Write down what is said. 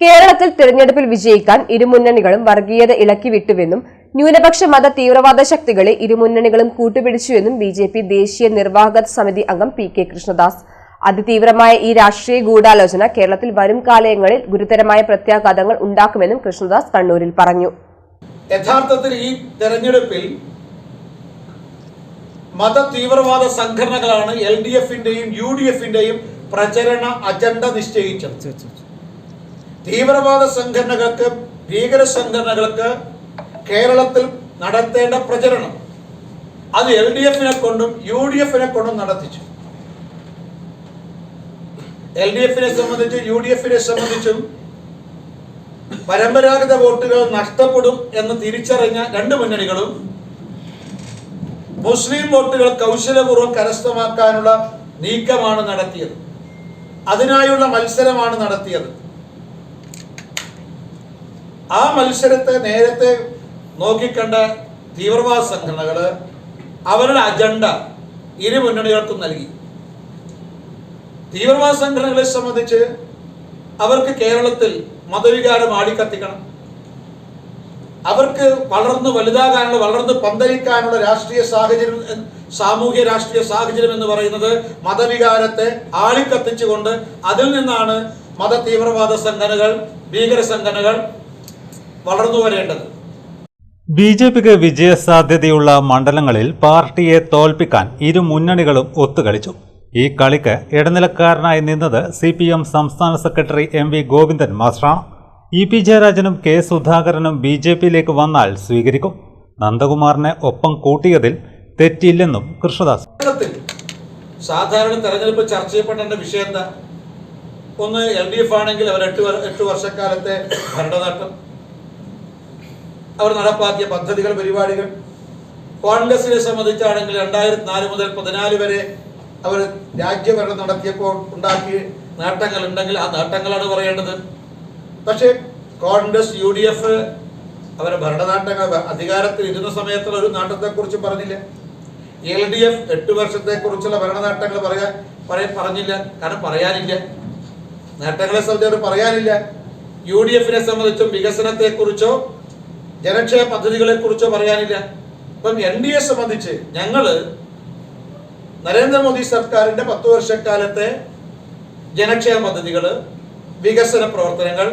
കേരളത്തിൽ തിരഞ്ഞെടുപ്പിൽ വിജയിക്കാൻ ഇരുമുന്നണികളും വർഗീയത ഇളക്കി വിട്ടുവെന്നും ന്യൂനപക്ഷ മത തീവ്രവാദ ശക്തികളെ ഇരുമുന്നണികളും കൂട്ടുപിടിച്ചുവെന്നും ബി ജെ പി ദേശീയ നിർവാഹക സമിതി അംഗം പി കെ കൃഷ്ണദാസ്. അതിതീവ്രമായ ഈ രാഷ്ട്രീയ ഗൂഢാലോചന കേരളത്തിൽ വരും കാലങ്ങളിൽ ഗുരുതരമായ പ്രത്യാഘാതങ്ങൾ ഉണ്ടാക്കുമെന്നും കൃഷ്ണദാസ് കണ്ണൂരിൽ പറഞ്ഞു. യഥാർത്ഥത്തിൽ ഈ തെരഞ്ഞെടുപ്പിൽ മത തീവ്രവാദ സംഘടനകളാണ് എൽ ഡി എഫിന്റെയും യു ഡി എഫിന്റെയും പ്രചരണ അജണ്ട നിശ്ചയിച്ചത്. തീവ്രവാദ സംഘടനകൾക്ക് ഭീകര സംഘടനകൾക്ക് കേരളത്തിൽ നടത്തേണ്ട പ്രചരണം. അത് എൽ ഡി എഫിനെ കൊണ്ടും യു ഡി എഫിനെ കൊണ്ടും നടത്തിച്ചു. എൽ ഡി എഫിനെ സംബന്ധിച്ചും യു ഡി എഫിനെ സംബന്ധിച്ചും പരമ്പരാഗത വോട്ടുകൾ നഷ്ടപ്പെടും എന്ന് തിരിച്ചറിഞ്ഞ രണ്ട് മുന്നണികളും മുസ്ലിം വോട്ടുകൾ കൗശലപൂർവം കരസ്ഥമാക്കാനുള്ള നീക്കമാണ് നടത്തിയത്. അതിനായുള്ള മത്സരമാണ് നടത്തിയത്. ആ മത്സരത്തെ നേരത്തെ നോക്കിക്കണ്ട തീവ്രവാദ സംഘടനകൾ അവരുടെ അജണ്ട ഇരു മുന്നണികൾക്കും നൽകി. തീവ്രവാദ സംഘടനകളെ സംബന്ധിച്ച് അവർക്ക് കേരളത്തിൽ മതവികാരം ആടിക്കത്തിക്കണം. അവർക്ക് വളർന്ന് വലുതാകാനുള്ള വളർന്ന് പന്തലിക്കാനുള്ള രാഷ്ട്രീയ സാഹചര്യം സാമൂഹ്യ രാഷ്ട്രീയ സാഹചര്യം എന്ന് പറയുന്നത് മതവികാരത്തെ ആളിക്കത്തിച്ചുകൊണ്ട് അതിൽ നിന്നാണ് മത തീവ്രവാദ സംഘടനകൾ ഭീകര സംഘടനകൾ വളർന്നു വരേണ്ടത്. ബി ജെ പിക്ക് വിജയസാധ്യതയുള്ള മണ്ഡലങ്ങളിൽ പാർട്ടിയെ തോൽപ്പിക്കാൻ ഇരു മുന്നണികളും ഒത്തുകളിച്ചു. ഈ കളിക്ക് ഇടനിലക്കാരനായി നിന്നത് സി പി എം സംസ്ഥാന സെക്രട്ടറി എം വി ഗോവിന്ദൻ മാസ്റ്ററാണ്. ഇ പി ജയരാജനും കെ സുധാകരനും ബി ജെ പിയിലേക്ക് വന്നാൽ സ്വീകരിക്കും. നന്ദകുമാറിനെ ഒപ്പം കൂട്ടിയതിൽ തെറ്റില്ലെന്നും കൃഷ്ണദാസ്. സാധാരണ തെരഞ്ഞെടുപ്പ് ചർച്ച ചെയ്യപ്പെടേണ്ട വിഷയം എന്താ? ഒന്ന് എൽ ഡി എഫ് ആണെങ്കിൽ അവർ എട്ട് എട്ട് വർഷക്കാലത്തെ ഭരണനേട്ടം അവർ നടപ്പാക്കിയ പദ്ധതികൾ പരിപാടികൾ. കോൺഗ്രസിനെ സംബന്ധിച്ചാണെങ്കിൽ രണ്ടായിരത്തി നാല് മുതൽ പതിനാല് വരെ അവർ രാജ്യഭരണം നടത്തിയപ്പോൾ ഉണ്ടാക്കിയ നേട്ടങ്ങൾ ഉണ്ടെങ്കിൽ ആ നേട്ടങ്ങളാണ് പറയേണ്ടത്. പക്ഷേ കോൺഗ്രസ് യു ഡി എഫ് അവരുടെ ഭരണനേട്ടങ്ങൾ അധികാരത്തിൽ ഇരുന്ന സമയത്തുള്ള ഒരു നേട്ടത്തെക്കുറിച്ച് പറഞ്ഞില്ല. എൽ ഡി എഫ് എട്ട് വർഷത്തെ കുറിച്ചുള്ള ഭരണനേട്ടങ്ങൾ പറയാൻ പറയാൻ പറഞ്ഞില്ല. കാരണം പറയാനില്ല. നേട്ടങ്ങളെ സംബന്ധിച്ച് പറയാനില്ല. യു ഡി എഫിനെ സംബന്ധിച്ചും വികസനത്തെ ജനക്ഷേമ പദ്ധതികളെ കുറിച്ച് പറയാനില്ല. ഇപ്പം എൻ ഡി എ സംബന്ധിച്ച് ഞങ്ങൾ നരേന്ദ്രമോദി സർക്കാരിന്റെ പത്ത് വർഷക്കാലത്തെ ജനക്ഷേമ പദ്ധതികൾ വികസന പ്രവർത്തനങ്ങൾ